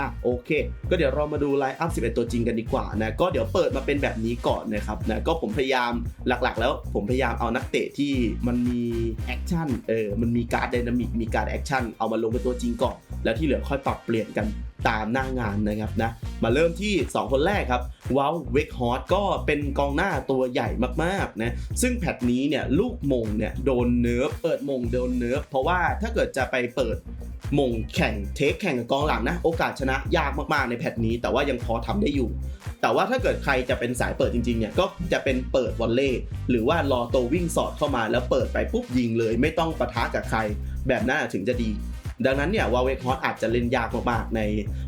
อะโอเค ก็เดี๋ยวเรามาดูไลน์อัพ 11 ตัวจริงกันดีกว่านะ ก็เดี๋ยวเปิดมาเป็นแบบนี้ก่อนนะครับนะ ก็ผมพยายามหลักๆ แล้วผมพยายามเอานักเตะที่มันมีแอคชั่น เออ มันมีการ์ดไดนามิก มีการแอคชั่น เอามาลงเป็นตัวจริงก่อน แล้วที่เหลือค่อยปรับเปลี่ยนกัน ตามหน้างานนะครับนะมาเริ่มที่ 2 คนแรกครับว้าวเวกฮอตก็เป็นกองหน้าตัวใหญ่มากๆนะซึ่งแพทนี้เนี่ยลูกมงเนี่ยโดนเนิร์ฟเปิดมงโดนเนิร์ฟเพราะว่าถ้าเกิดจะไปเปิดมงแข่งเทคแข่งกับกองหลังนะ โอกาสชนะยากมากๆในแพทนี้ แต่ว่ายังพอทำได้อยู่ แต่ว่าถ้าเกิดใครจะเป็นสายเปิดจริงๆเนี่ยก็จะเป็นเปิดวอลเล่หรือว่ารอโตวิ่งสอดเข้ามาแล้วเปิดไปปุ๊บยิงเลย ไม่ต้องปะทะกับใคร แบบนั้นถึงจะดี ดังนั้นเนี่ยวาเวคฮอตอาจจะเล่นยากมากๆใน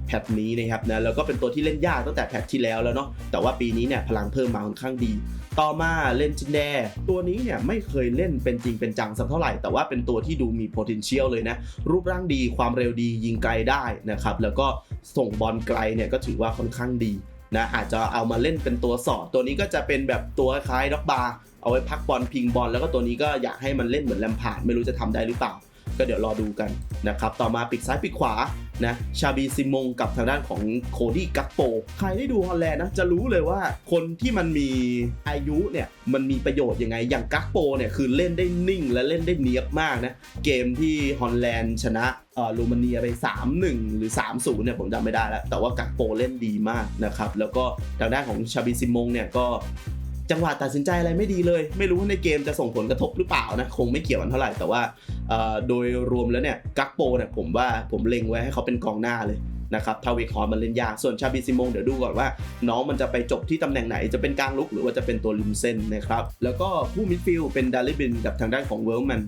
แพทนี้นะครับนะแล้วก็เป็นตัวที่เล่นยากตั้งแต่แพทที่แล้วแล้วเนาะแต่ว่าปีนี้เนี่ยพลังเพิ่มมาค่อนข้างดี ต่อมาเล่นจินแดตัวนี้เนี่ยไม่เคยเล่นเป็นจริงเป็นจังสักเท่าไหร่ แต่ว่าเป็นตัวที่ดูมี potential เลยนะ รูปร่างดีความเร็วดียิงไกลได้นะครับแล้วก็ส่งบอลไกลเนี่ยก็ถือว่าค่อนข้างดีนะอาจจะเอามาเล่นเป็นตัวสอด ตัวนี้ก็จะเป็นแบบตัวคล้ายด็อกบาร์เอาไว้พักบอลพิงบอลแล้วก็ตัวนี้ก็อยากให้มันเล่นเหมือนแลมพาร์ดไม่รู้จะทำได้หรือเปล่า ก็เดี๋ยวรอดูกันนะครับต่อมาปิดซ้ายปิดขวานะชาบีซิมงกับทางด้านของโคดี้กักโป ใครได้ดูฮอลแลนด์นะจะรู้เลยว่าคนที่มันมีอายุเนี่ยมันมีประโยชน์ยังไง อย่างกักโปเนี่ยคือเล่นได้นิ่งและเล่นได้เนียบมากนะเกมที่ฮอลแลนด์ชนะเออโรมาเนียไป 3-1 หรือ 3-0 เนี่ยผมจำไม่ได้แล้ว แต่ว่ากักโปเล่นดีมากนะครับ แล้วก็ทางด้านของชาบีซิมงเนี่ยก็ จังหวะตัดสินใจอะไรไม่ดีเลย ไม่รู้ว่าในเกมจะส่งผลกระทบหรือเปล่านะ คงไม่เกี่ยวกันเท่าไหร่แต่ว่าโดยรวมแล้วเนี่ยกักโปเนี่ยผมว่าผมเล็งไว้ให้เขาเป็นกองหน้าเลย นะครับถ้าเวคอร์มันเล่นยาก ส่วนชาบิซิมงเดี๋ยวดูก่อนว่า น้องมันจะไปจบที่ตำแหน่งไหน จะเป็นกลางลุกหรือว่าจะเป็นตัวริมเส้นนะครับ แล้วก็ผู้มิดฟิลด์เป็นดาริบินกับทางด้านของเวิร์แมน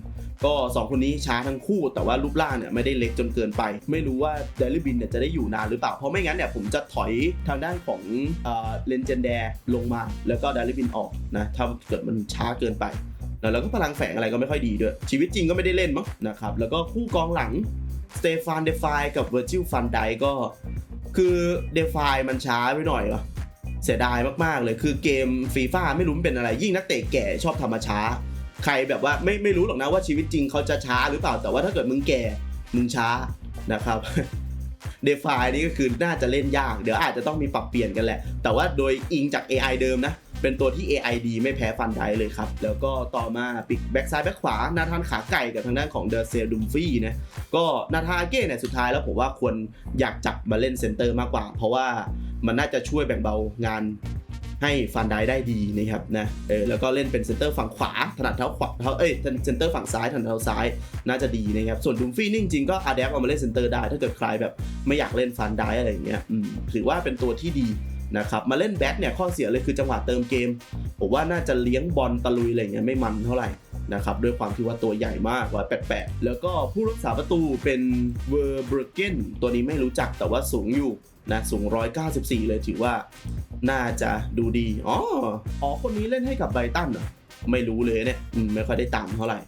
ก็ 2 คนนี้ช้าทั้งคู่ แต่ว่ารูปร่างเนี่ยไม่ได้เล็กจนเกินไป ไม่รู้ว่าเดลิบินเนี่ยจะได้อยู่นานหรือเปล่า เพราะไม่งั้นเนี่ยผมจะถอยทางด้านของเลนเจนแดร์ลงมา แล้วก็เดลิบินออกนะถ้าเกิดมันช้าเกินไปแล้วก็พลังแฝงอะไรก็ไม่ค่อยดีด้วย ชีวิตจริงก็ไม่ได้เล่นมั้งนะครับแล้วก็คู่กองหลัง สเตฟานเดฟายกับเวอร์จิลฟันไดก็ คือเดฟายมันช้าไปหน่อยวะเสียดายมากๆเลยคือเกมฟีฟ่าไม่รู้เป็นอะไร ยิ่งนักเตะแก่ชอบทำมาช้า ใครแบบว่าไม่ไม่รู้หรอกนะว่าชีวิตจริงเขาจะช้าหรือเปล่าแต่ว่าถ้าเกิดมึงแก่มึงช้านะครับเดฟายนี่ก็คือน่าจะเล่นยาก เดี๋ยวอาจจะต้องมีปรับเปลี่ยนกันแหละ แต่ว่าโดยอิงจาก AI เดิมนะ เป็นตัวที่ AI ดีไม่แพ้ฟันไดเลยครับ แล้วก็ต่อมาปิกแบ็กซ้ายแบ็กขวานาธานขาไก่กับทางด้านของเดอร์เซลดุมฟี่นะก็นาธานอาเก้เนี่ยสุดท้ายแล้วผมว่าควรอยากจับมาเล่นเซนเตอร์มากกว่า เพราะว่ามันน่าจะช่วยแบ่งเบางานให้ฟันไดได้ดีนะครับนะเออแล้วก็เล่นเป็นเซนเตอร์ฝั่งขวาถนัดเท้าขวาเท้าเอ้ยเซนเตอร์ฝั่งซ้ายถนัดเท้าซ้ายน่าจะดีนะครับส่วนดุมฟี่นี่จริงๆก็อาแดปเอามาเล่นเซนเตอร์ได้ถ้าเกิดใครแบบไม่อยากเล่นฟันไดอะไรอย่างเงี้ยอืมถือว่าเป็นตัวที่ดี นะครับมาเล่นแบ็คเนี่ยข้อเสียเลยคือจังหวะเติมเกม ผมว่าน่าจะเลี้ยงบอลตะลุยอะไรเงี้ยไม่มันเท่าไหร่นะครับด้วยความที่ว่าตัวใหญ่มากว่าแปดๆแล้วก็ผู้รักษาประตูเป็นเวอร์เบรเกนตัวนี้ไม่รู้จักแต่ว่าสูงอยู่นะสูง 194 เลยถือว่าน่าจะดูดีอ๋ออ๋อคนนี้เล่นให้กับไบตันเหรอไม่รู้เลยเนี่ยไม่ค่อยได้ตามเท่าไหร่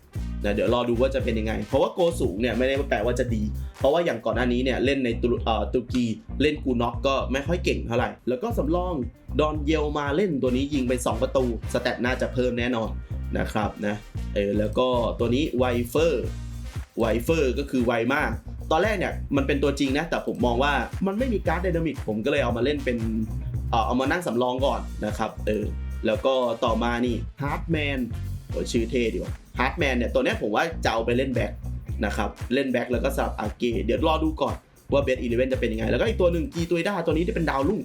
นะเดี๋ยวรอดูว่าจะเป็นยังไง เพราะว่าโกสูงเนี่ยไม่ได้แปลว่าจะดี เพราะว่าอย่างก่อนหน้านี้เนี่ยเล่นในตุตรกีเล่นกูน็อกก็ไม่ค่อยเก่งเท่าไหร่ แล้วก็สำรองดอนเยลมาเล่นตัวนี้ยิงไป 2 ประตูสแตทน่าจะเพิ่มแน่นอนนะครับนะเออแล้วก็ตัวนี้ไวเฟอร์ไวเฟอร์ก็คือไวมาก ตอนแรกเนี่ยมันเป็นตัวจริงนะ แต่ผมมองว่ามันไม่มีการ์ดไดนามิกผมก็เลยเอามาเล่นเป็นเออเอามานั่งสำรองก่อนนะครับเออแล้วก็ต่อมานี่ฮาร์ดแมน ชื่อเท่ดีว่ะฮาร์ดแมนเนี่ยตัวนี้ผมว่าจะเอาไปเล่นแบ็คนะครับ เล่นแบ็คแล้วก็สลับอาเกเดี๋ยวรอดูก่อนว่าเบสอีเลเวนจะเป็นยังไง แล้วก็อีกตัวหนึ่งกีตัวด้าตัวนี้ที่เป็นดาวรุ่ง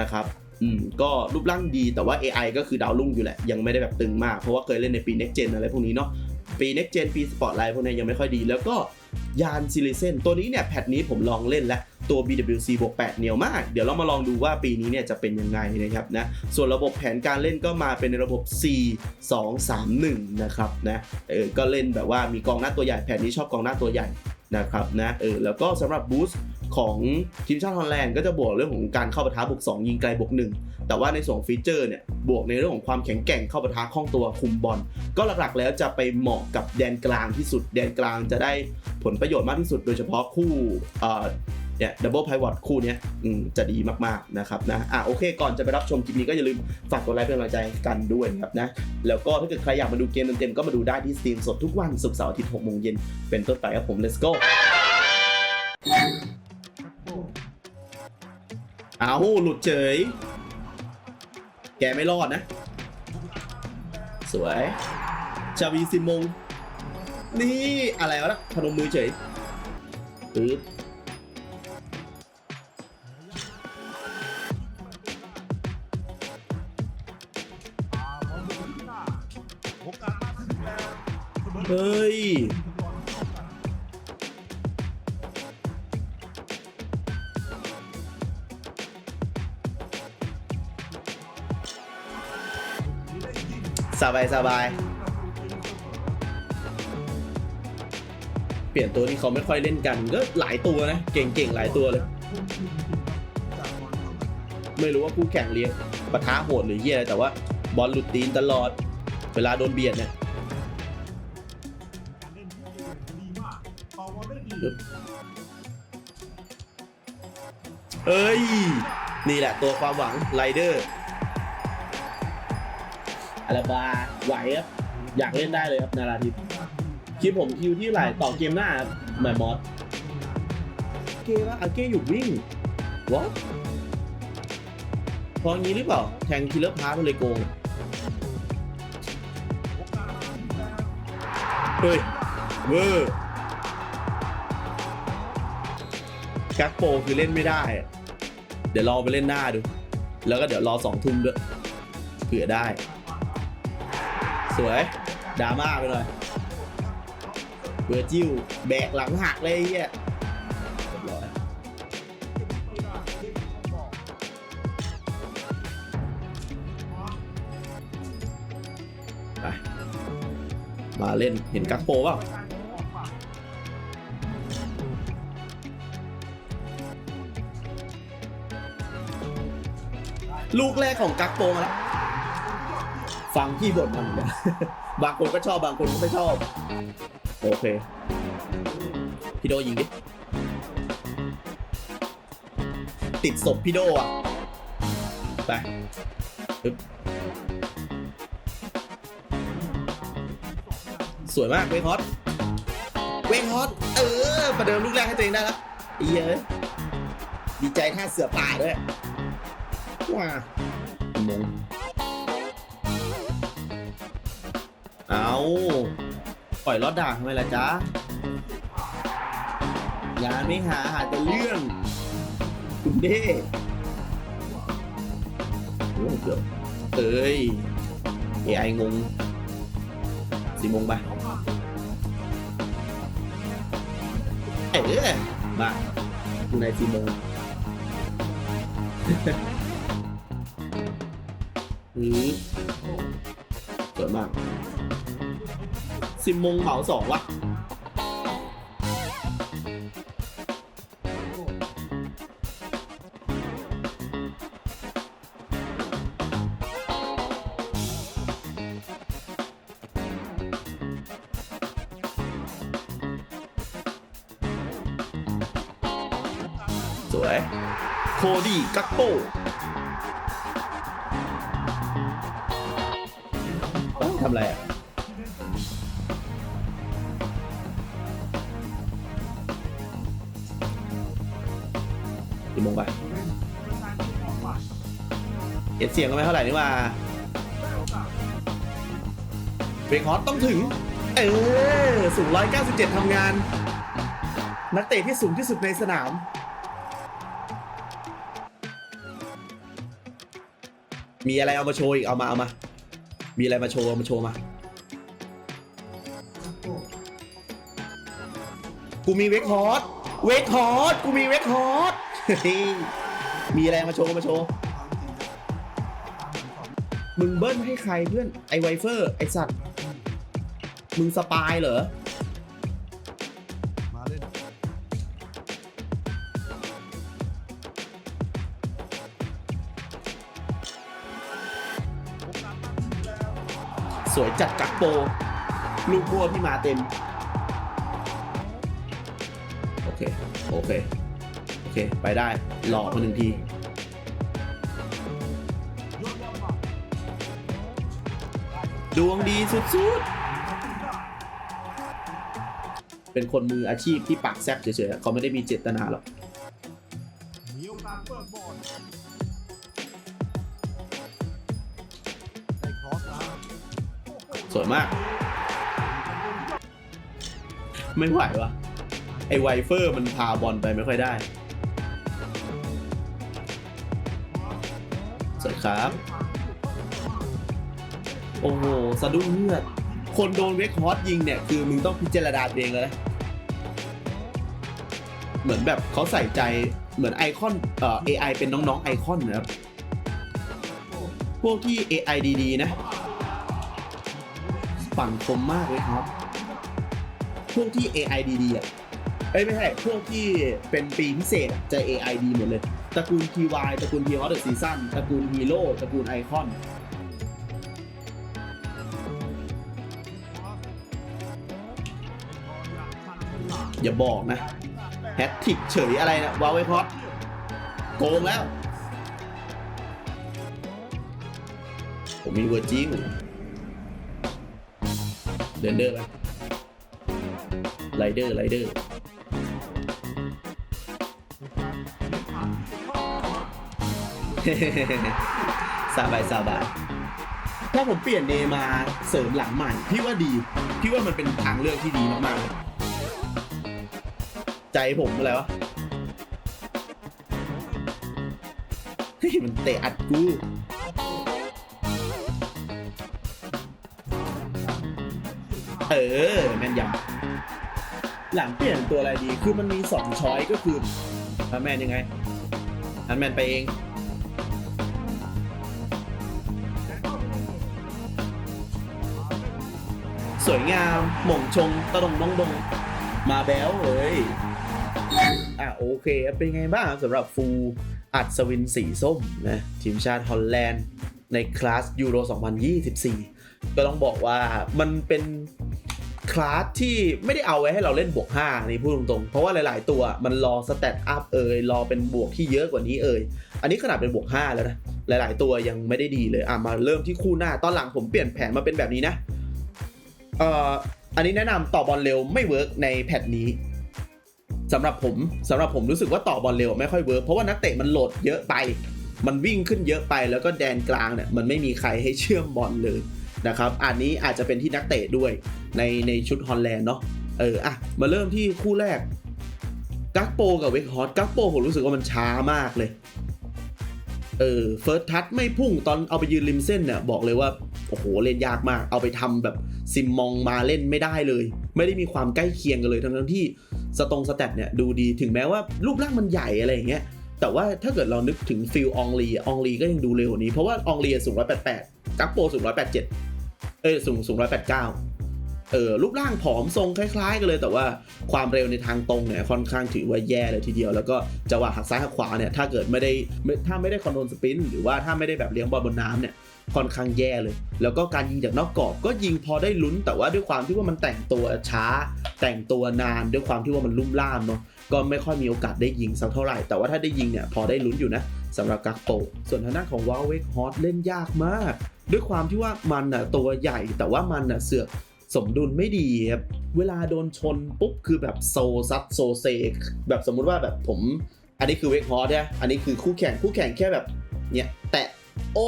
นะครับอืมก็รูปร่างดีแต่ว่า AI ก็คือดาวรุ่งอยู่แหละ ยังไม่ได้แบบตึงมาก เพราะว่าเคยเล่นในปี Next Gen อะไรพวกนี้เนาะปี Next Gen ปี Spotlight พวกนี้ยังไม่ค่อยดี แล้วก็ยานซิลิเซนตัวนี้เนี่ยแพทนี้ผมลองเล่นแล้ว ตัว BWC บวก8เหนียวมาก เดี๋ยวเรามาลองดูว่าปีนี้เนี่ยจะเป็นยังไงนะครับนะ ส่วนระบบแผนการเล่นก็มาเป็นในระบบ 4 2 3 1 นะครับนะเออก็เล่นแบบว่ามีกองหน้าตัวใหญ่แผนนี้ชอบกองหน้าตัวใหญ่นะครับนะเออแล้วก็สำหรับบูสต์ของทีมชาติฮอลแลนด์ก็จะบวกเรื่องของการเข้าปะทะบวก2ยิงไกลบวก1แต่ว่าในส่วนของฟีเจอร์เนี่ยบวกในเรื่องของความแข็งแกร่งเข้าปะทะคล่องตัวคุมบอลก็หลักๆแล้วจะไปเหมาะกับแดนกลางที่สุด แดนกลางจะได้ผลประโยชน์มากที่สุด โดยเฉพาะคู่ เอ่อเนี่ยดับเบิลไพวอตคู่นี้จะดีมากๆนะครับนะอะโอเค ก่อนจะไปรับชมคลิปนี้ก็อย่าลืมฝากกดไลค์เป็นกำลังใจกันด้วยนะครับนะแล้วก็ถ้าเกิดใครอยากมาดูเกมเต็มๆก็มาดูได้ที่สตรีมสดทุกวันศุกร์เสาร์อาทิตย์6โมงเย็นเป็นต้นไปครับผม let's go เอาหลุดเฉย แกไม่รอดนะ สวย ชาวีซิมง นี่อะไรวะนะพนมมือเฉยปึ๊บ เฮ้ย สบายสบาย เปลี่ยนตัวที่เขาไม่ค่อยเล่นกันก็หลายตัวนะ เก่งๆ หลายตัวเลย ไม่รู้ว่าคู่แข่งเลี้ยงปะทะโหดหรือเหี้ยอะไรแต่ว่าบอลหลุดตีนตลอด เวลาโดนเบียดเนี่ยเอ้ย นี่แหละตัวความหวังไรเดอร์อาราบาไหวครับ อยากเล่นได้เลยครับ นาราทิพคิดผมคิวที่ไหลต่อเกมหน้าครับแมมมอสเกว่าอาเก้หยุดวิ่งวะพองี้หรือเปล่า แทงคิลเลอร์พาร์มันเลยโกง ฮ้ยเวอร์กักโปคือเล่นไม่ได้ เดี๋ยวรอไปเล่นหน้าดู แล้วก็เดี๋ยวรอสองทุ่มด้วยเผื่อได้ สวยดราม่าไปเลยเบอร์จิ้วแบกหลังหักเลยไอ้เฮีย มาเล่นเห็นกักโปเปล่าลูกแรกของกักโปมาแล้ว ฟังพี่บ่นมันนกันบางคนก็ชอบบางคนก็ไม่ชอบ โอเค พี่โดยิงดิ ติดศพพี่โดอะ ไปปึ๊บ สวยมากเวงฮอตเวงฮอตเออประเดิมลูกแรกให้ตัวเองได้แล้วไอ้เยอะดีใจท่าเสือป่าด้วยว้ามงเอาปล่อยรอดด่างทำไมล่ะจ๊ะงาไม่หาหาแต่เรื่องคุณเด้โอ้เกือบเอ้ย AI งงสี่โมงไป เออมาอยู่ในสี่โมงอือสวยมากสิบโมงเหมาสองวะ ดีกักโต้ทำอะไรอะกี่โมงไปเอ็ดเสียงก็ไม่เท่าไหร่นี่ว่าเบรกฮอตต้องถึง เออ สูง 197ทำงาน นักเตะที่สูงที่สุดในสนาม มีอะไรเอามาโชว์อีกเอามาเอามา มีอะไรมาโชว์เอามาโชว์มา กูมีเวกฮอตเวกฮอตกูมีเวกฮอตเฮ้ยมีอะไรมาโชว์มาโชว์ มึงเบิ้ลให้ใครเพื่อนไอไวเฟอร์ไอสัตว์ มึงสปายเหรอ สวยจัดกักโป ลูกบัวพี่มาเต็ม โอเค โอเค โอเค ไปได้ หลอกมาหนึ่งที ดวงดีสุดๆ เป็นคนมืออาชีพที่ปากแซบเฉยๆเขาไม่ได้มีเจตนาหรอก สวยมาก ไม่ไหววะไอไวเฟอร์มันพาบอลไปไม่ค่อยได้ สวยครับ โอ้โหสะดุ้งเลือด คนโดนเวกฮอตยิงเนี่ย คือมึงต้องพิจารณาเองแล้วนะเหมือนแบบเขาใส่ใจเหมือนไอคอนเอ่อ AI เป็นน้องๆไอคอนนะครับ พวกที่ AI ดีๆนะ ฝั่งคมมากเลยครับ พวกที่ AI ดีๆอะเอ้ยไม่ใช่พวกที่เป็นปีพิเศษอะจะ AI ดีหมดเลยตระกูล TY ตระกูล T Hot The Season ตระกูลฮีโร่ตระกูลไอคอนอย่าบอกนะแฮตทิกเฉยอะไรนะวาวไวพอดโกงแล้ว ผมมีเวอร์จิ้ง เดินเดอร์ไปไรเดอร์ไรเดอร์สบายสบายถ้าผมเปลี่ยนเนมาเสริมหลังใหม่ พี่ว่าดี พี่ว่ามันเป็นทางเลือกที่ดีมากๆเลยใจผมอะไรวะเฮ้ยมันเตะอัดกู เออแม่นยำหลังเปลี่ยนตัวอะไรดี คือมันมีสองช้อยก็คืออันแมนยังไง อันแมนไปเอง สวยงามหม่งชงตะดงดงดงมาแบ้วเลยอะโอเค เป็นไงบ้างสำหรับฟูอัดสวินสีส้มนะทีมชาติฮอลแลนด์ในคลาสยูโร 2024 ก็ต้องบอกว่ามันเป็น คลาสที่ไม่ได้เอาไว้ให้เราเล่นบวก5นี่พูดตรงๆ เพราะว่าหลาย ๆ ตัวมันรอสแตทอัพเอ่ยรอเป็นบวกที่เยอะกว่านี้เอ่ยอันนี้ขนาดเป็นบวก5แล้วนะหลาย ๆ ตัวยังไม่ได้ดีเลยอะมาเริ่มที่คู่หน้าตอนหลังผมเปลี่ยนแผนมาเป็นแบบนี้นะเอ่ออันนี้แนะนำต่อบอลเร็วไม่เวิร์กในแพทนี้สำหรับผมสำหรับผมรู้สึกว่าต่อบอลเร็วไม่ค่อยเวิร์กเพราะว่านักเตะมันโหลดเยอะไป มันวิ่งขึ้นเยอะไปแล้วก็แดนกลางเนี่ยมันไม่มีใครให้เชื่อมบอลเลยนะครับอันนี้อาจจะเป็นที่นักเตะด้วย ในในชุดฮอลแลนด์เนาะเอออะมาเริ่มที่คู่แรกกักโปกับเวกฮอตกักโปผมรู้สึกว่ามันช้ามากเลยเออเฟิร์สทัชไม่พุ่งตอนเอาไปยืนริมเส้นเนี่ยบอกเลยว่า โอ้โห เล่นยากมาก เอาไปทำแบบซิมมองมาเล่นไม่ได้เลย ไม่ได้มีความใกล้เคียงกันเลย ทั้งๆที่สตรงสแตทเนี่ยดูดีถึงแม้ว่ารูปร่างมันใหญ่อะไรอย่างเงี้ยแต่ว่าถ้าเกิดเรานึกถึงฟิลอองลีออองลีก็ยังดูเร็วกว่านี้ เพราะว่าอองลีสูง 188 กัปโปสูง 187 เอ้ยสูงสูง 189 เออรูปร่างผอมทรงคล้ายๆ กันเลย แต่ว่าความเร็วในทางตรงเนี่ยค่อนข้างถือว่าแย่เลยทีเดียว แล้วก็จังหวะหักซ้ายหักขวาเนี่ยถ้าเกิดไม่ได้ถ้าไม่ได้คอนโทรลสปินหรือว่าถ้าไม่ได้แบบเลี้ยงบอลบนน้ำเนี่ยค่อนข้างแย่เลย แล้วก็การยิงจากนอกกรอบก็ยิงพอได้ลุ้น แต่ว่าด้วยความที่ว่ามันแต่งตัวช้า แต่งตัวนานด้วยความที่ว่ามันลุ่มล่ามเนาะก็ไม่ค่อยมีโอกาสได้ยิงสักเท่าไหร่ แต่ว่าถ้าได้ยิงเนี่ยพอได้ลุ้นอยู่นะสำหรับกักโปส่วนทางด้านของวาเวกฮอตเล่นยากมาก ด้วยความที่ว่ามันอะตัวใหญ่แต่ว่ามันอะเสือก สมดุลไม่ดีครับ เวลาโดนชนปุ๊บคือแบบโซซัดโซเซแบบสมมุติว่าแบบผม อันนี้คือเวกฮอตเนี่อันนี้คือคู่แข่งคู่แข่งแค่แบบเนี่ยแตะโอ้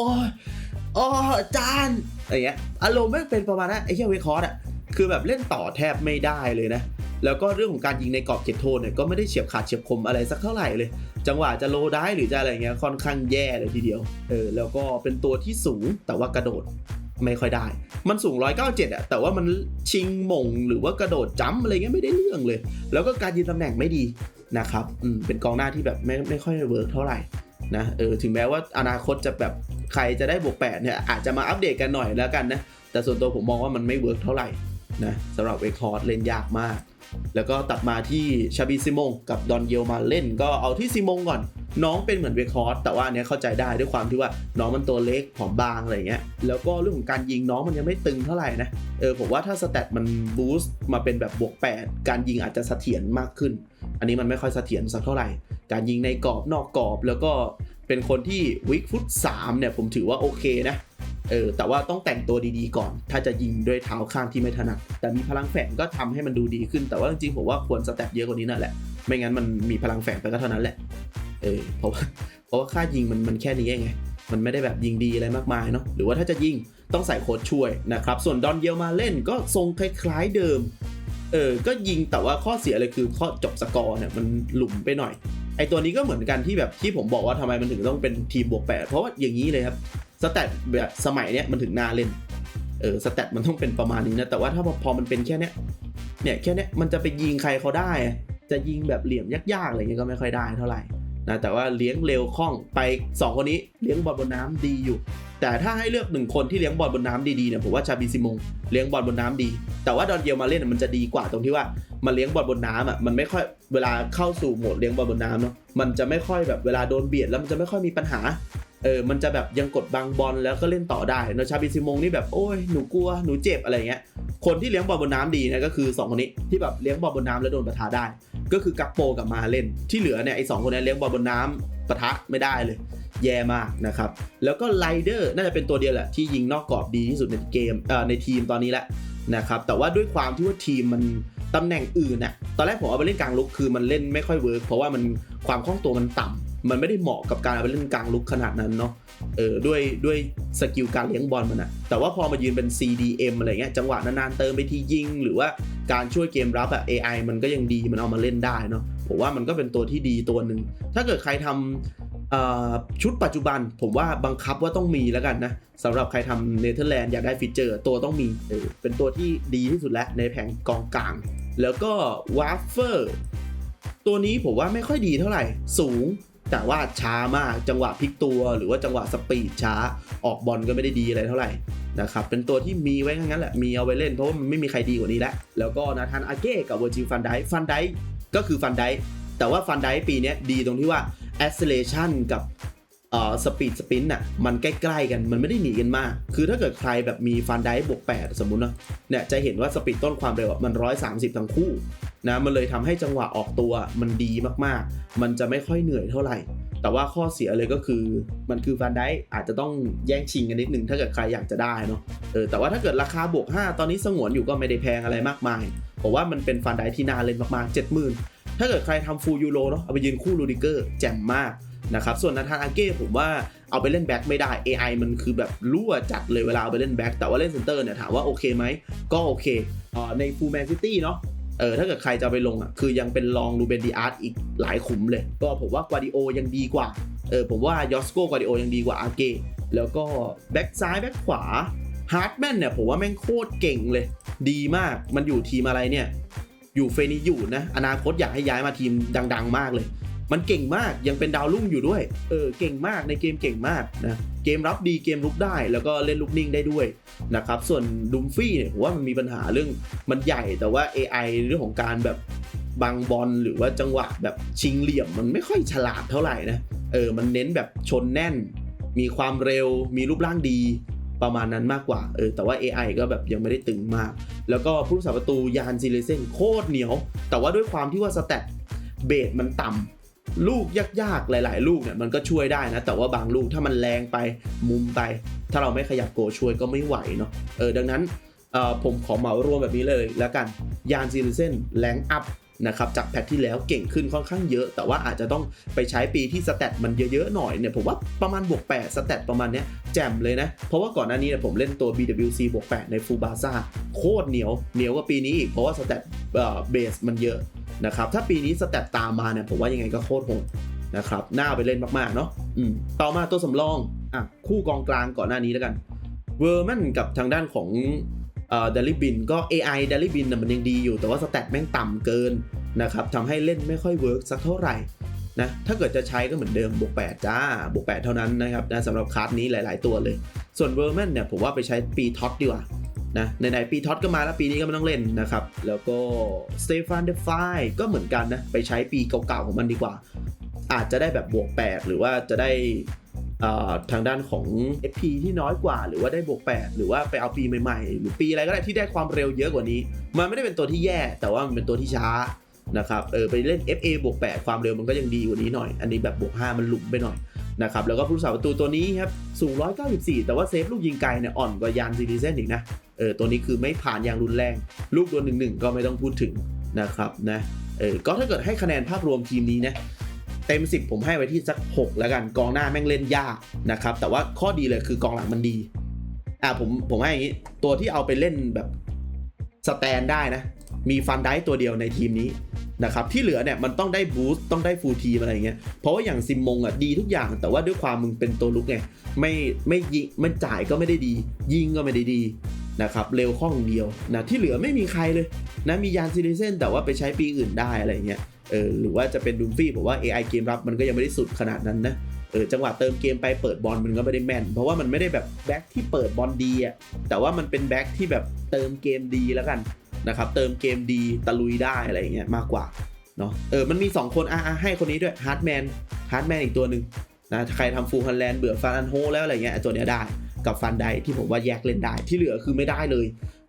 อ๋ออาจารย์อะไรเงี้ยอารมณ์ไม่เป็นประมาณนั้นไอ้เหี้ยเวคคอร์ดอะคือแบบเล่นต่อแทบไม่ได้เลยนะแล้วก็เรื่องของการยิงในกรอบเขตโทษเนี่ยก็ไม่ได้เฉียบขาดเฉียบคมอะไรสักเท่าไหร่เลย จังหวะจะโลได้หรือจะอะไรเงี้ยค่อนข้างแย่เลยทีเดียวเออแล้วก็เป็นตัวที่สูงแต่ว่ากระโดด ไม่ค่อยได้ มันสูง 197อะแต่ว่ามันชิงมงหรือว่ากระโดดจ้ำอะไรเงี้ยไม่ได้เรื่องเลย แล้วก็การยืนตำแหน่งไม่ดีนะครับอืมเป็นกองหน้าที่แบบไม่ไม่ค่อยเวิร์กเท่าไหร่นะเออถึงแม้ว่าอนาคตจะแบบใครจะได้บวกแปดเนี่ยอาจจะมาอัปเดตกันหน่อยแล้วกันนะแต่ส่วนตัวผมมองว่ามันไม่เวิร์กเท่าไหร่ นะสำหรับเวคคอร์ดเล่นยากมาก แล้วก็ตัดมาที่ชาบีซิมงกับดอนเยลมาเล่น ก็เอาที่ซิมงก่อน น้องเป็นเหมือนเวคคอร์ดแต่ว่าเนี้ยเข้าใจได้ด้วยความที่ว่าน้องมันตัวเล็กผอมบางอะไรเงี้ยแล้วก็เรื่องของการยิงน้องมันยังไม่ตึงเท่าไหร่นะเออผมว่าถ้าสแตทมันบูสต์มาเป็นแบบบวก 8 การยิงอาจจะเสถียรมากขึ้น อันนี้มันไม่ค่อยเสถียรสักเท่าไหร่ การยิงในกรอบนอกกรอบแล้วก็เป็นคนที่วิกฟุต3เนี่ยผมถือว่าโอเคนะ เออแต่ว่าต้องแต่งตัวดีๆก่อน ถ้าจะยิงด้วยเท้าข้างที่ไม่ถนัดแต่มีพลังแฝงก็ทำให้มันดูดีขึ้น แต่ว่าจริงๆผมว่าควรสแตทเยอะกว่านี้นั่นแหละ ไม่งั้นมันมีพลังแฝงไปก็เท่านั้นแหละเออเพราะว่าเพราะว่าค่ายิงมันมันแค่นี้ไงมันไม่ได้แบบยิงดีอะไรมากมายเนาะหรือว่าถ้าจะยิงต้องใส่โค้ดช่วยนะครับส่วนดอนเยลมาเล่นก็ทรงคล้ายๆเดิมเออก็ยิงแต่ว่าข้อเสียเลยคือข้อจบสกอร์เนี่ยมันหลุมไปหน่อยไอตัวนี้ก็เหมือนกันที่แบบที่ผมบอกว่าทำไมมันถึงต้องเป็นทีมบวกแปดเพราะว่าอย่างนี้เลยครับ สแตทแบบสมัยเนี้ยมันถึงน่าเล่น เออสแตทมันต้องเป็นประมาณนี้นะ แต่ว่าถ้าพอมันเป็นแค่เนี้ย เนี่ยแค่เนี้ยมันจะไปยิงใครเขาได้ จะยิงแบบเหลี่ยมยากๆอะไรเงี้ยก็ไม่ค่อยได้เท่าไหร่นะแต่ว่าเลี้ยงเร็วคล่องไป 2 คนนี้เลี้ยงบอลบนน้ำดีอยู่ แต่ถ้าให้เลือกหนึ่งคนที่เลี้ยงบอลบนน้ำดีๆเนี่ยผมว่าชาบิซิมงเลี้ยงบอลบนน้ำดี แต่ว่าดอนเยลมาเล่นมันจะดีกว่าตรงที่ว่ามันเลี้ยงบอลบนน้ำอะมันไม่ค่อยเวลาเข้าสู่โหมดเลี้ยงบอลบนน้ำเนาะมันจะไม่ค่อยแบบเวลาโดนเบียดแล้วมันจะไม่ค่อยมีปัญหา เออมันจะแบบยังกดบังบอลแล้วก็เล่นต่อได้เนอะชาบิซิมงนี่แบบโอ้ยหนูกลัวหนูเจ็บอะไรเงี้ยคนที่เลี้ยงบอลบนน้ำดีนะก็คือสองคนนี้ที่แบบเลี้ยงบอลบนน้ำแล้วโดนประทะได้ ก็คือกัปโปกับมาเล่น ที่เหลือเนี่ยไอ้สองคนนี้เลี้ยงบอลบนน้ำปะทะไม่ได้เลย แย่มากนะครับ แล้วก็ไลเดอร์น่าจะเป็นตัวเดียวแหละที่ยิงนอกกรอบดีที่สุดในเกมเอ่อในทีมตอนนี้แหละนะครับแต่ว่าด้วยความที่ว่าทีมมันตำแหน่งอื่นน่ะตอนแรกผมเอาไปเล่นกลางลุกคือมันเล่นไม่ค่อยเวิร์กเพราะว่ามันความคล่องตัวมันต่ำ มันไม่ได้เหมาะกับการเอาไปเล่นกลางลุกขนาดนั้นเนาะเออด้วยด้วยสกิลการเลี้ยงบอลมันอะแต่ว่าพอมายืนเป็น CDM อะไรเงี้ยจังหวะนานๆเติมไปทียิง หรือว่าการช่วยเกมรับอะ AI มันก็ยังดีมันเอามาเล่นได้เนาะผมว่ามันก็เป็นตัวที่ดีตัวหนึ่งถ้าเกิดใครทำชุดปัจจุบัน ผมว่าบังคับว่าต้องมีแล้วกันนะสำหรับใครทำเนเธอร์แลนด์อยากได้ฟีเจอร์ ตัวต้องมีเออเป็นตัวที่ดีที่สุดแล้วในแผงกองกลาง แล้วก็วาฟเฟอร์ตัวนี้ผมว่าไม่ค่อยดีเท่าไหร่ สูง แต่ว่าช้ามากจังหวะพลิกตัว หรือว่าจังหวะสปีดช้าออกบอลก็ไม่ได้ดีอะไรเท่าไหร่นะครับเป็นตัวที่มีไว้งั้นแหละมีเอาไว้เล่นเพราะว่ามันไม่มีใครดีกว่านี้แล้ว แล้วก็นาธานอาเก้กับเวอร์จิลฟันไดฟันไดก็คือฟันไดแต่ว่าฟันไดปีนี้ดีตรงที่ว่า acceleration กับเอ่อสปีดสปินน่ะมันใกล้ๆกันมันไม่ได้หนีกันมาก คือถ้าเกิดใครแบบมีฟันไดบวก8 สมมุติเนาะเนี่ยจะเห็นว่าสปีดต้นความเร็วอะมัน 130 ทั้งคู่ นะมันเลยทำให้จังหวะออกตัวมันดีมากๆ มันจะไม่ค่อยเหนื่อยเท่าไหร่ แต่ว่าข้อเสียเลยก็คือมันคือฟันได้อาจจะต้องแย่งชิงกันนิดหนึ่งถ้าเกิดใครอยากจะได้เนาะเออแต่ว่าถ้าเกิดราคาบวก 5 ตอนนี้สงวนอยู่ก็ไม่ได้แพงอะไรมากมายผมว่ามันเป็นฟันได้ที่น่าเล่นมากๆ 70,000 ถ้าเกิดใครทำฟูลยูโรเนาะเอาไปยืนคู่ลูดิเกอร์แจ่มมากนะครับส่วนนาธานอาเก้ผมว่าเอาไปเล่นแบ็คไม่ได้ AI มันคือแบบรั่วจัดเลยเวลาเอาไปเล่นแบ็คแต่ว่าเล่นเซนเตอร์เนี่ยถามว่าโอเคไหมก็โอเคในฟูลแมนซิตี้เนาะ เออถ้าเกิดใครจะไปลงอะคือยังเป็นลองรูเบนดีอาร์ตอีกหลายขุมเลย ก็ผมว่ากวาดิโอยังดีกว่าเออผมว่ายอสโกกวาดิโอยังดีกว่าอาเกแล้วก็แบ็กซ้ายแบ็กขวาฮาร์ดแมนเนี่ยผมว่าแม่งโคตรเก่งเลย ดีมากมันอยู่ทีมอะไรเนี่ย อยู่เฟนิอยู่นะ อนาคตอยากให้ย้ายมาทีมดัง ๆ มากเลย มันเก่งมากยังเป็นดาวรุ่งอยู่ด้วย เออเก่งมากในเกมเก่งมากนะเกมรับดีเกมลุกได้ แล้วก็เล่นลูกนิ่งได้ด้วยนะครับส่วนดุมฟี่เนี่ยผมว่ามันมีปัญหาเรื่องมันใหญ่แต่ว่า AI เรื่องของการแบบบังบอลหรือว่าจังหวะแบบชิงเหลี่ยมมันไม่ค่อยฉลาดเท่าไหร่นะเออมันเน้นแบบชนแน่น มีความเร็วมีรูปร่างดีประมาณนั้นมากกว่า เออ แต่ว่า AI ก็แบบยังไม่ได้ตึงมาก แล้วก็ผู้รักษาประตูยานซิเลเซนโคตรเหนียว แต่ว่าด้วยความที่ว่าสแตทเบสมันต่ำ ลูกยากๆ หลาย ๆ ลูกเนี่ยมันก็ช่วยได้นะ แต่ว่าบางลูกถ้ามันแรงไปมุมไป ถ้าเราไม่ขยับโกช่วยก็ไม่ไหวเนาะเออดังนั้นผมขอเหมารวมแบบนี้เลยแล้วกันยานซิเลเซนแรงอัพนะครับจากแพทที่แล้วเก่งขึ้นค่อนข้างเยอะ แต่ว่าอาจจะต้องไปใช้ปีที่สแตทมันเยอะๆหน่อยเนี่ยผมว่าประมาณบวก8สแตทประมาณเนี้ยแจ่มเลยนะ เพราะว่าก่อนหน้านี้เนี่ยผมเล่นตัว BWC บวก8ในฟูบาซ่าโคตรเหนียวเหนียวกว่าปีนี้อีกเพราะว่าสแตทเบสมันเยอะ นะครับ ถ้าปีนี้สแตทตามมาเนี่ยผมว่ายังไงก็โคตรโหดนะครับน่าไปเล่นมากๆเนาะอืมต่อมาตัวสำรองอะคู่กองกลางก่อนหน้านี้แล้วกันเวอร์แมนกับทางด้านของเอ่อเดลิบินก็ AI เดลิบินมันยังดีอยู่แต่ว่าสแตทแม่งต่ำเกินนะครับทำให้เล่นไม่ค่อยเวิร์กสักเท่าไหร่นะถ้าเกิดจะใช้ก็เหมือนเดิมบวก8จ้าบวก8เท่านั้นนะครับนะสำหรับคาร์ดนี้หลาย ๆ ตัวเลย ส่วนเวอร์แมนเนี่ยผมว่าไปใช้ปีท็อตดีกว่า นะไหนๆปีท็อตก็มาแล้วปีนี้ก็ไม่ต้องเล่นนะครับ แล้วก็สเตฟานเดฟายก็เหมือนกันนะ ไปใช้ปีเก่าๆของมันดีกว่า อาจจะได้แบบบวก 8 หรือว่าจะได้ทางด้านของ FP ที่น้อยกว่า หรือว่าได้บวก 8 หรือว่าไปเอาปีใหม่ๆ หรือปีอะไรก็ได้ที่ได้ความเร็วเยอะกว่านี้ มันไม่ได้เป็นตัวที่แย่ แต่ว่ามันเป็นตัวที่ช้านะครับเออไปเล่น FA บวก 8 ความเร็วมันก็ยังดีกว่านี้หน่อย อันนี้แบบบวก 5 มันหลุมไปหน่อยนะครับแล้วก็ผู้รักษาประตูตัวนี้ครับสูง 194 แต่ว่าเซฟลูกยิงไกลเนี่ยอ่อนกว่ายานซีรีเซนอีกนะ เออตัวนี้คือไม่ผ่านอย่างรุนแรง ลูกโดนหนึ่งหนึ่งก็ไม่ต้องพูดถึงนะครับนะเออก็ถ้าเกิดให้คะแนนภาพรวมทีมนี้นะเต็ม 10 ผมให้ไว้ที่สัก 6 แล้วกันกองหน้าแม่งเล่นยากนะครับ แต่ว่าข้อดีเลยคือกองหลังมันดีอะผมผมให้อย่างนี้ ตัวที่เอาไปเล่นแบบสแตนได้นะ มีฟันได้ตัวเดียวในทีมนี้นะครับที่เหลือเนี่ยมันต้องได้บูสต์ต้องได้ฟูลทีมอะไรเงี้ยเพราะว่าอย่างซิมมงอะดีทุกอย่าง แต่ว่าด้วยความมึงเป็นตัวลุกไงไม่ไม่ยิงมันจ่ายก็ไม่ได้ดี ยิงก็ไม่ได้ดี นะครับเร็วข้องเดียวนะที่เหลือไม่มีใครเลยนะมียานซิลิเซนแต่ว่าไปใช้ปีอื่นได้อะไรเงี้ยเออหรือว่าจะเป็นดุมฟี่ผมว่า AI เกมรับมันก็ยังไม่ได้สุดขนาดนั้นนะเออจังหวะเติมเกมไปเปิดบอลมันก็ไม่ได้แม่น เพราะว่ามันไม่ได้แบบแบ็คที่เปิดบอลดีอะแต่ว่ามันเป็นแบ็คที่แบบเติมเกมดีแล้วกันนะครับเติมเกมดีตะลุยได้อะไรเงี้ยมากกว่าเนาะเออมันมี 2 คนอะอะให้คนนี้ด้วยฮาร์ดแมนฮาร์ดแมนอีกตัวหนึ่งนะใครทำฟูลฮันแลนด์เบื่อฟันอันโฮแล้วอะไรเงี้ยตัวเนี้ยได้ กับฟันไดที่ผมว่าแยกเล่นได้ที่เหลือคือไม่ได้เลย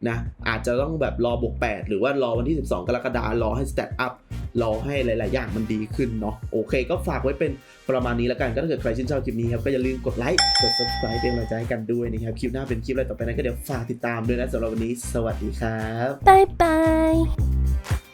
นะอาจจะต้องแบบรอบวก 8 หรือว่ารอวันที่ 12 กรกฎาคมรอให้สเตตอัพรอให้หลาย ๆ อย่างมันดีขึ้นเนาะโอเค ก็ฝากไว้เป็นประมาณนี้แล้วกันก็ถ้าเกิดใครชื่นชอบคลิปนี้ครับก็อย่าลืมกดไลค์กด subscribe เป็นกำลังใจให้กันด้วยนะครับคลิปหน้าเป็นคลิปอะไรต่อไปนั้นก็เดี๋ยวฝากติดตามด้วยนะสำหรับวันนี้ สวัสดีครับ拜拜。